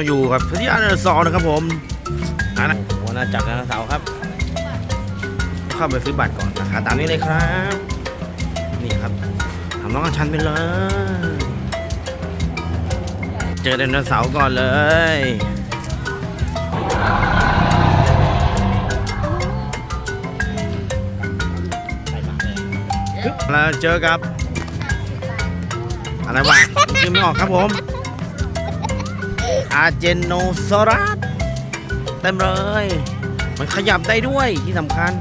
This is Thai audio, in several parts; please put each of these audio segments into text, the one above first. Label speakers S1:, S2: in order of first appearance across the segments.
S1: เราอยู่กับพิทยาเนอร์ซอนะครับผมอ่านะหัวหน้าจักรไดโนเสาร์ครับ เข้าไปซื้อบัตรก่อนราคาตามนี้เลยครับ นี่ครับทำน้องอัญชันไปเลย เจอไดโนเสาร์ก่อนเลยเราเจอกับ อะไรวะชื่อไม่ออกครับผม อาเจโนซอรัสเต็มเลย มันขยับได้ด้วยที่สำคัญ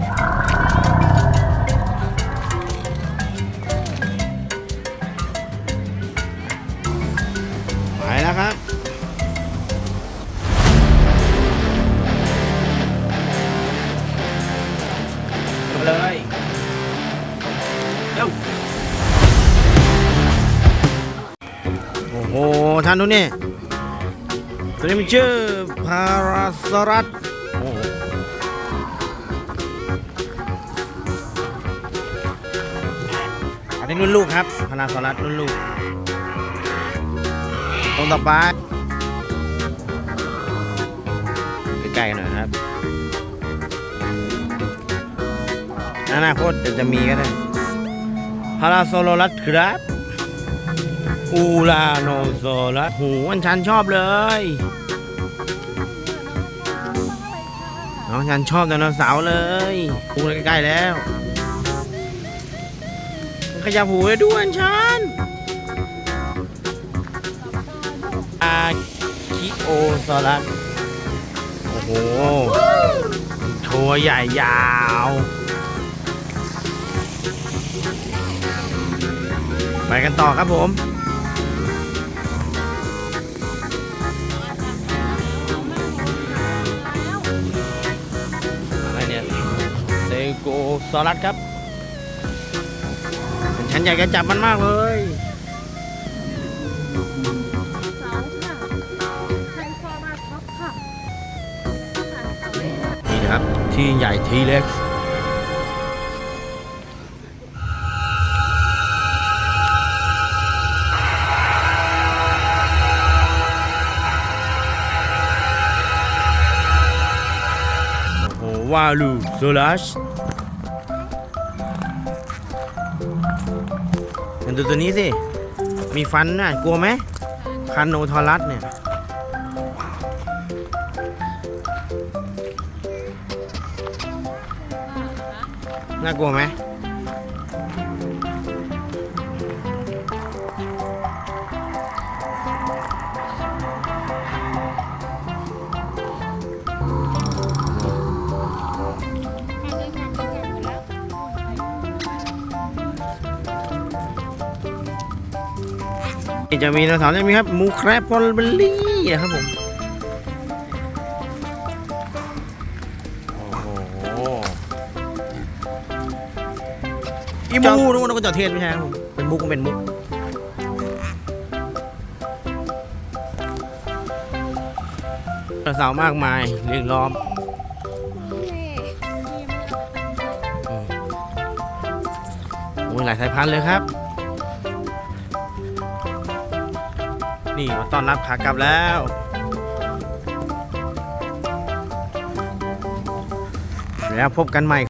S1: ไปแล้วครับเลยเร็วโอ้โหท่านดูนี่ ตัวนี้มันชื่อพาราสรัสโอ้โหอันนี้รุ่นลูกครับ พาราสรัสรุ่นลูก ตรงต่อไปใกล้ๆกันหน่อยครับอนาคตจะมีก็ได้พาราโซโลรัสครับ อูลาโนโซลัสหูอันชันชอบเลยน้องชันชอบไดโนเสาร์เลยปูใกล้ๆแล้ว ขยับหูได้ด้วยอันชันอาคิโอซอลัสโอ้โหตัวใหญ่ยาวไปกันต่อครับผม โซอรัสครับเป็นชั้นใหญ่ก็จับมันมากเลย
S2: สาวค่ะไฮฟอร์มาท็อปค่ะ
S1: นี่นะครับ ที่ใหญ่ทีเล็กโอวาลูโซลัส ดูตัวนี้สิ มีฟันน่ะ กลัวไหมคันโนทอรัสเนี่ย น่ากลัวไหม จะมีไดโนเสาร์จะมีครับหมูแครบพอลเบลลี่นะครับผมโอ้โหอีมูนึกว่านึกว่าจอเทศไม่ใช่ครับผมเป็นมุกมันเป็นมุกสาวมากมายเรียงล้อมอืมโอ้ยหลายสายพันธุ์เลยครับ นี่มาต้อนรับขากลับแล้ว แล้วพบกันใหม่